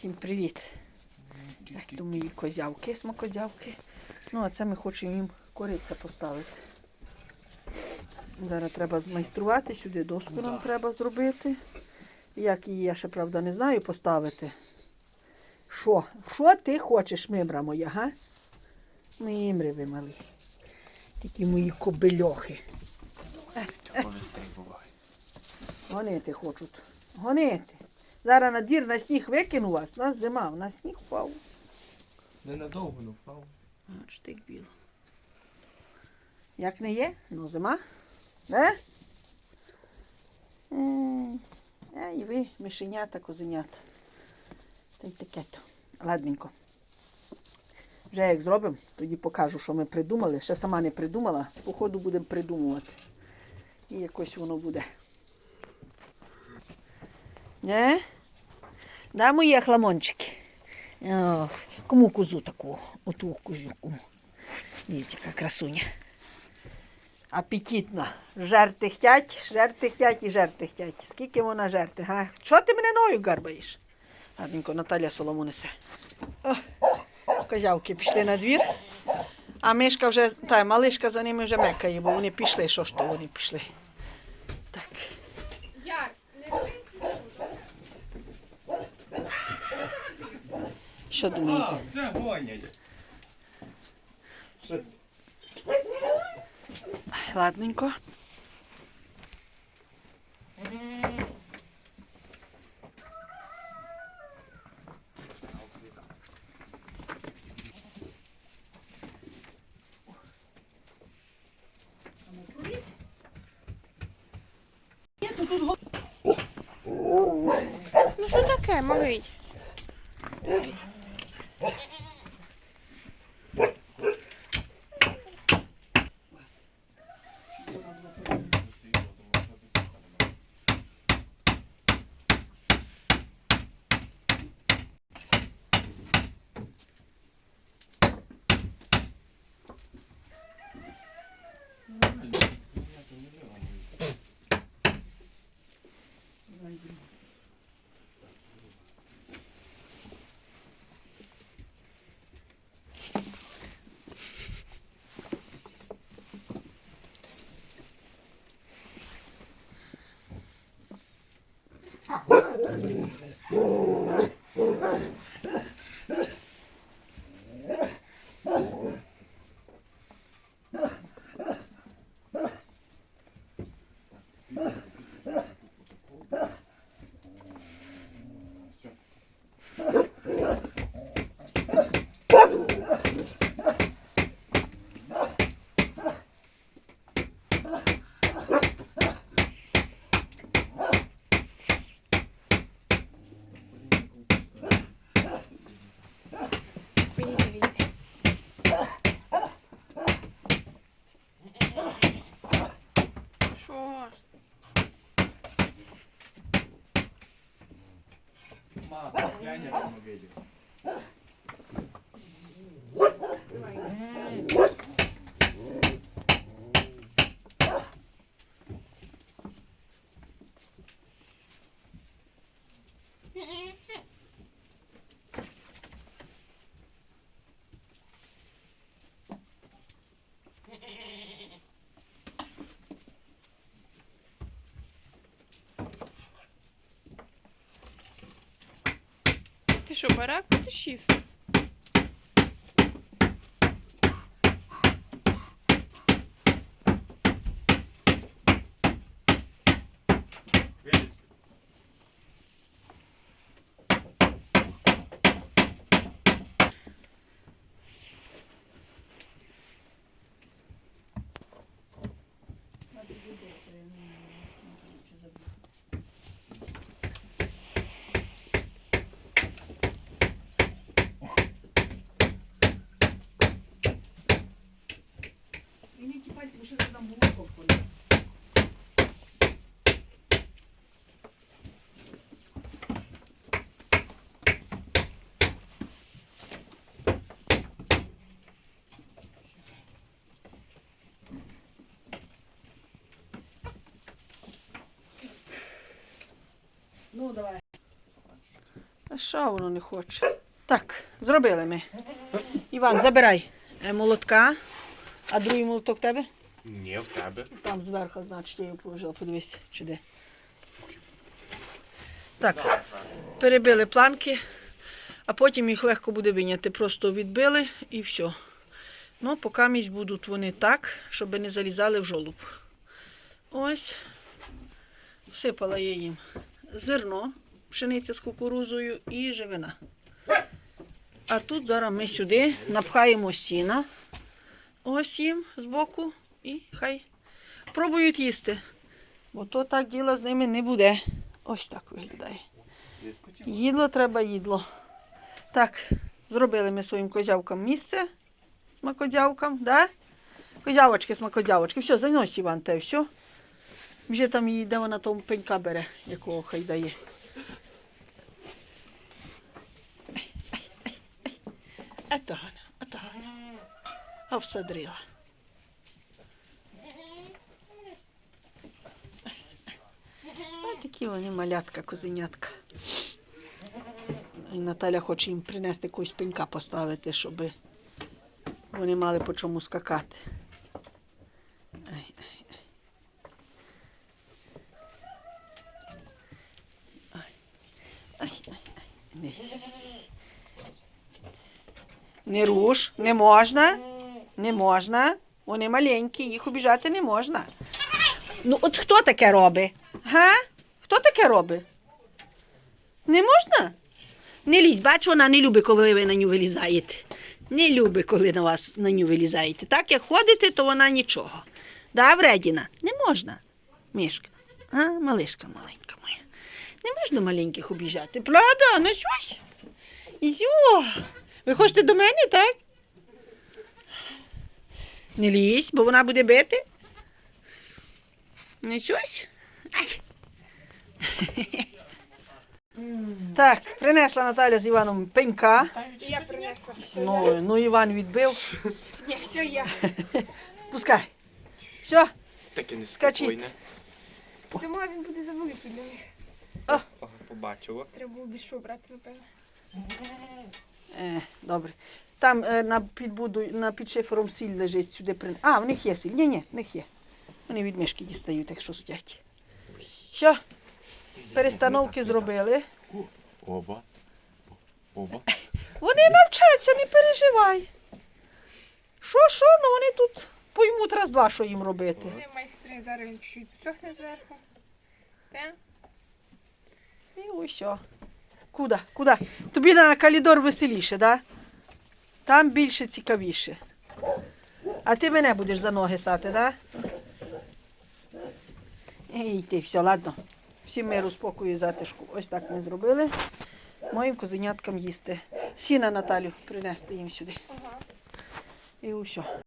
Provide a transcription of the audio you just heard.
Всім привіт. Так, то мої козявки, смакодявки. Ну, а це ми хочемо їм кориця поставити. Зараз треба змайструвати, сюди доску нам треба зробити. Як її, я ще, правда, не знаю поставити. Що? Що ти хочеш, мимра моя, га? Мимри ви малі. Такі мої кобельохи. Буває. Гонити хочуть. Гонити. Зараз на двір на сніг викину вас, у нас зима, у нас сніг впав. Ненадовго не впав. От штик біло. Як не є? Ну зима. Не? А і ви, мишенята, козенята. Та й таке то. Ладненько. Вже як зробимо, тоді покажу, що ми придумали. Ще сама не придумала, походу будемо придумувати. І якось воно буде. Не? Да, мої хламончики. Ох, кому козу таку? Оту козю. Видите, яка красуня. Апетитна. Жерти хтять, жерти хтять і жерти хтять. Скільки вона жерти, га? Чого ти мене ною гарбаєш? Ладненько, Наталя солому несе. О, козявки пішли на двір. А мишка вже, та малишка за ними вже мекає, бо вони пішли. Що ж то вони пішли? Так. Яр, не бий. Що думаєте? вже гонять. Ладненько. Ну що таке, малий? Ah! Ayan, video. Ти що, барак будеш їсти? Що воно не хоче? Так, зробили ми. Іван, забирай е, молотка. А другий молоток в тебе? Ні, в тебе. Там зверху, значить, я його положила, подивись, чи де. Так, перебили планки, а потім їх легко буде виняти. Просто відбили і все. Ну, поки місць будуть вони так, щоб не залізали в жолуб. Ось. Всипала я їм зерно, пшениця з кукурузою і живина. А тут зараз ми сюди напхаємо сіна. Ось їм збоку і хай пробують їсти. Бо то так діла з ними не буде. Ось так виглядає. Їдло треба їдло. Так, зробили ми своїм козявкам місце смакодявкам, да? Козявочки, смакодявочки. Все, занось Іван те, все. Вже там її, де вона того пенька бере, якого хай дає. Ето вона, ето вона. Обсадрила. А такі вони малятка, козенятка. Наталя хоче їм принести якусь пенька поставити, щоб вони мали по чому скакати. Ай, ай, ай. Ай, ай, ай, ай. Не. Не руш, не можна. Не можна. Вони маленькі, їх обіжати не можна. Ну, от хто таке робить? Га? Хто таке робить? Не можна? Не лізь, бач, вона не любить, коли ви на нього вилізаєте. Не любить, коли на вас на нього вилізаєте. Так як ходите, то вона нічого. Да, Вредіна? Не можна. Мішка. А, малишка маленька моя. Не можна маленьких обіжати. Правда? На щось? Ізю. Ви хочете до мене, так? Не лізь, бо вона буде бити. Не щось? Ай. Так, принесла Наталя з Іваном пенька. Я принесла. Ну, ну Іван відбив. Ні, все я. Пускай. Що? Таке не спокійне. Думала, він буде завеликий для них. Побачила. Треба було більше брати, напевно. Е, добре. Там е, на підбуду, на під шифером сіль лежить сюди. При... А, в них є сіль. Ні, ні, в них є. Вони від мишки дістають, якщо сидять. Що? Перестановки зробили. Оба. Оба. Вони навчаться, не переживай. Що, що, ну вони тут поймуть раз-два, що їм робити. Вони майстри, зараз він чуть підсохне зверху. Те? І ось що. Куди? Куди? Тобі на калідор веселіше, да? Там більше цікавіше. А ти мене будеш за ноги сати, да? Ей, ти, все, ладно. Всім миру, спокою і затишку. Ось так ми зробили. Моїм козеняткам їсти. Сіна Наталю принести їм сюди. І усе.